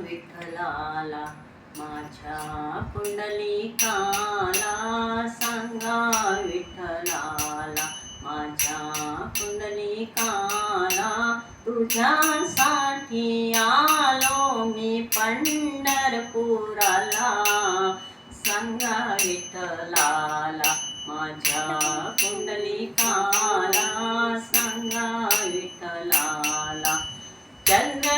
विठ्ठलाला माझ्या कुंडलिकाला सांगा विठ्ठलाला माझ्या कुंडलिकाला तुझ्यासाठी आलो मी पंढरपुराला. सांगा विठ्ठलाला माझ्या कुंडलिकाला सांगा विठ्ठलाला. चंद्र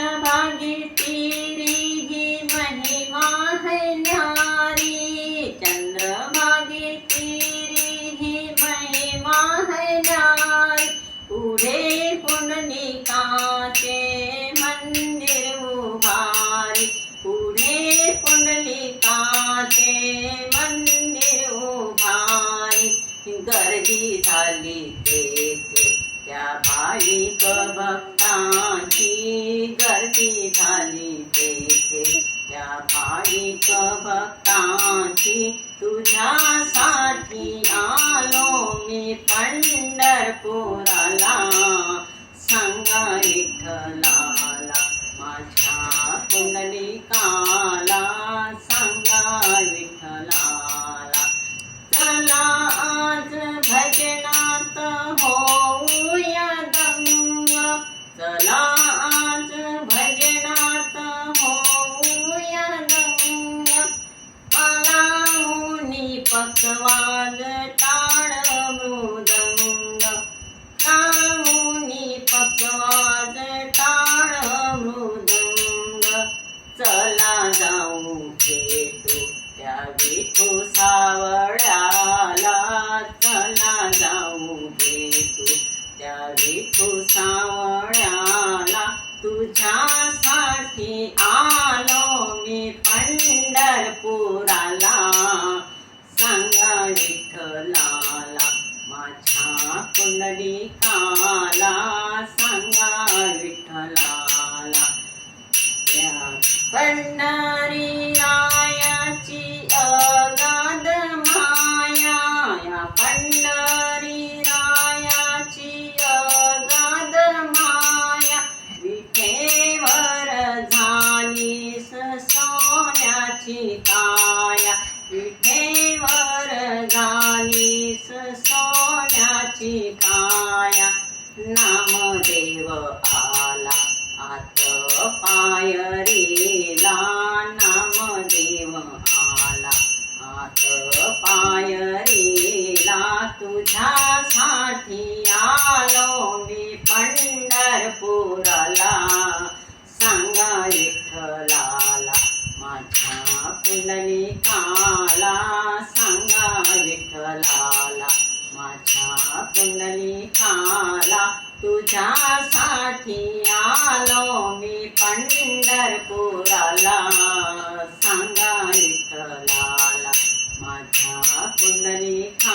पुढे पुंडलिकाचे मंदिर उभारी. पुढे पुंडलिकाचे मंदिर उभारी. गर्दी झाली तेथे त्या भाविक भक्तांची. गर्दी झाली तेथे त्या भाविक भक्तांची. तुझ्यासाठी आलो मी पंढरपुरा पकवाज टाळ मृदंग. मुनी पकवाज टाळ मृदंग. चला जाऊ भेटू त्या विठू सावळ्याला. चला जाऊ भेटू त्या विठू सावळ्याला. तुझ्यासाठी कुंडलिकाला सांगा विठ्ठलाला. या पंढरी रायाची अगाध माया. या पंढरी रायाची अगाध माया. विठेवर झाली सोन्याची काया विठेवर झाली सोन्याची नाम नामदेव आला. आत नाम नामदेव आला. आत पायरीला तुझ्यासाठी आलो मी पंढरपुराला. सांगा विठ्ठलाला माझ्या कुंडलिकाला. सांगा विठ्ठलाला माझ्या कुंडलिकाला तुझ्यासाठी आलो मी पंढरपुराला. सांगा इथलाला माझ्या कुंडलिका